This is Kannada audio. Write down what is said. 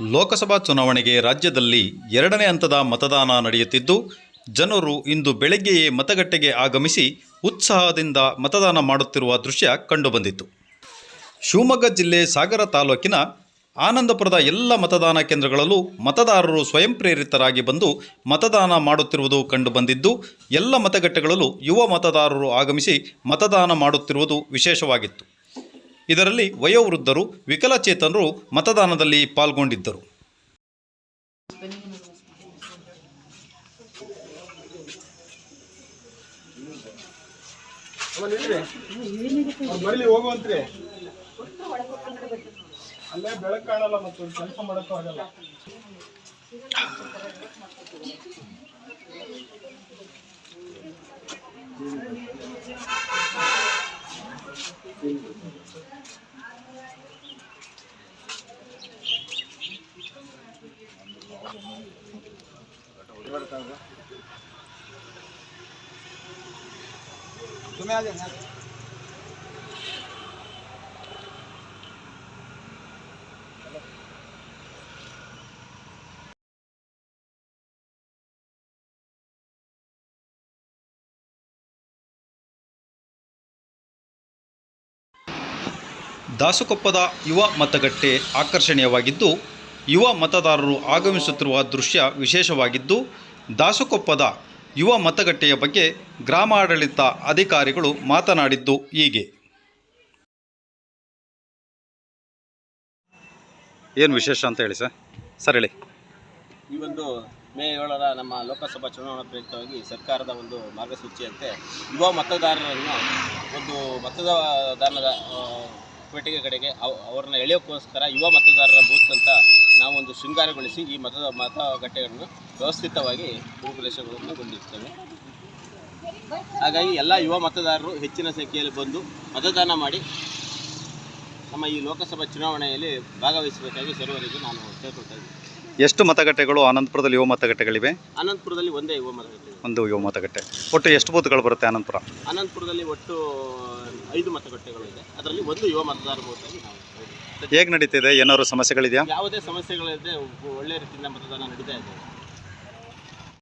ಲೋಕಸಭಾ ಚುನಾವಣೆಗೆ ರಾಜ್ಯದಲ್ಲಿ ಎರಡನೇ ಹಂತದ ಮತದಾನ ನಡೆಯುತ್ತಿದ್ದು, ಜನರು ಇಂದು ಬೆಳಗ್ಗೆಯೇ ಮತಗಟ್ಟೆಗೆ ಆಗಮಿಸಿ ಉತ್ಸಾಹದಿಂದ ಮತದಾನ ಮಾಡುತ್ತಿರುವ ದೃಶ್ಯ ಕಂಡುಬಂದಿತು ಶಿವಮೊಗ್ಗ ಜಿಲ್ಲೆ ಸಾಗರ ತಾಲೂಕಿನ ಆನಂದಪುರದ ಎಲ್ಲ ಮತದಾನ ಕೇಂದ್ರಗಳಲ್ಲೂ ಮತದಾರರು ಸ್ವಯಂ ಪ್ರೇರಿತರಾಗಿ ಬಂದು ಮತದಾನ ಮಾಡುತ್ತಿರುವುದು ಕಂಡುಬಂದಿದ್ದು, ಎಲ್ಲ ಮತಗಟ್ಟೆಗಳಲ್ಲೂ ಯುವ ಮತದಾರರು ಆಗಮಿಸಿ ಮತದಾನ ಮಾಡುತ್ತಿರುವುದು ವಿಶೇಷವಾಗಿತ್ತು. ಇದರಲ್ಲಿ ವಯೋವೃದ್ಧರು ವಿಕಲಚೇತನರು ಮತದಾನದಲ್ಲಿ ಪಾಲ್ಗೊಂಡಿದ್ದರು. ಅಲ್ಲೇ तुम्ही आज ದಾಸಕೊಪ್ಪದ ಯುವ ಮತಗಟ್ಟೆ ಆಕರ್ಷಣೀಯವಾಗಿದ್ದು, ಯುವ ಮತದಾರರು ಆಗಮಿಸುತ್ತಿರುವ ದೃಶ್ಯ ವಿಶೇಷವಾಗಿದ್ದು, ದಾಸಕೊಪ್ಪದ ಯುವ ಮತಗಟ್ಟೆಯ ಬಗ್ಗೆ ಗ್ರಾಮಾಡಳಿತ ಅಧಿಕಾರಿಗಳು ಮಾತನಾಡಿದ್ದು ಹೀಗೆ. ಏನು ವಿಶೇಷ ಅಂತ ಹೇಳಿ ಸರ್? ಸರ್ ಹೇಳಿ. ಈ ಒಂದು ಮೇ ಏಳರ ನಮ್ಮ ಲೋಕಸಭಾ ಚುನಾವಣಾ ಪ್ರಯುಕ್ತವಾಗಿ ಸರ್ಕಾರದ ಒಂದು ಮಾರ್ಗಸೂಚಿಯಂತೆ ಯುವ ಮತದಾರರನ್ನು ಒಂದು ಮತದಾನದ ಆ, ಪೆಟ್ಟಿಗೆ ಕಡೆಗೆ ಅವ್ರನ್ನ ಎಳೆಯೋಕ್ಕೋಸ್ಕರ ಯುವ ಮತದಾರರ ಬೂತ್ ಅಂತ ನಾವೊಂದು ಶೃಂಗಾರಗೊಳಿಸಿ ಈ ಮತದ ಮತಗಟ್ಟೆಗಳನ್ನು ವ್ಯವಸ್ಥಿತವಾಗಿ ರೂಪುರೇಷೆಗಳನ್ನು ಗೊಂಡಿರ್ತೇವೆ. ಹಾಗಾಗಿ ಎಲ್ಲ ಯುವ ಮತದಾರರು ಹೆಚ್ಚಿನ ಸಂಖ್ಯೆಯಲ್ಲಿ ಬಂದು ಮತದಾನ ಮಾಡಿ ನಮ್ಮ ಈ ಲೋಕಸಭಾ ಚುನಾವಣೆಯಲ್ಲಿ ಭಾಗವಹಿಸಬೇಕಾಗಿ ಸರ್ವರಿಗೂ ನಾನು ಕೇಳ್ಕೊಳ್ತಾ ಇದ್ದೀನಿ. ಎಷ್ಟು ಮತಗಟ್ಟೆಗಳು ಆನಂದಪುರದಲ್ಲಿ ಯುವ ಮತಗಟ್ಟೆಗಳಿವೆ? ಅನಂತಪುರದಲ್ಲಿ ಒಂದೇ ಯುವ ಮತಗಟ್ಟೆ ಇದೆ. ಒಂದು ಯುವ ಮತಗಟ್ಟೆ. ಒಟ್ಟು ಎಷ್ಟು ಬೂತ್ಗಳು ಬರುತ್ತೆ ಆನಂದಪುರ ಅನಂತಪುರದಲ್ಲಿ ಒಟ್ಟು ಐದು ಮತಗಟ್ಟೆಗಳು ಇದೆ. ಅದರಲ್ಲಿ ಒಂದು ಯುವ ಮತದಾರ ಬೂತಾಗಿ ನಾವು ಹೇಗೆ ನಡೀತಿದೆ? ಏನಾದ್ರು ಸಮಸ್ಯೆಗಳಿದೆಯಾ? ಯಾವುದೇ ಸಮಸ್ಯೆಗಳಿಲ್ಲದೆ ಒಳ್ಳೆ ರೀತಿಯಿಂದ ಮತದಾನ ನಡೀತಾ ಇದೆ.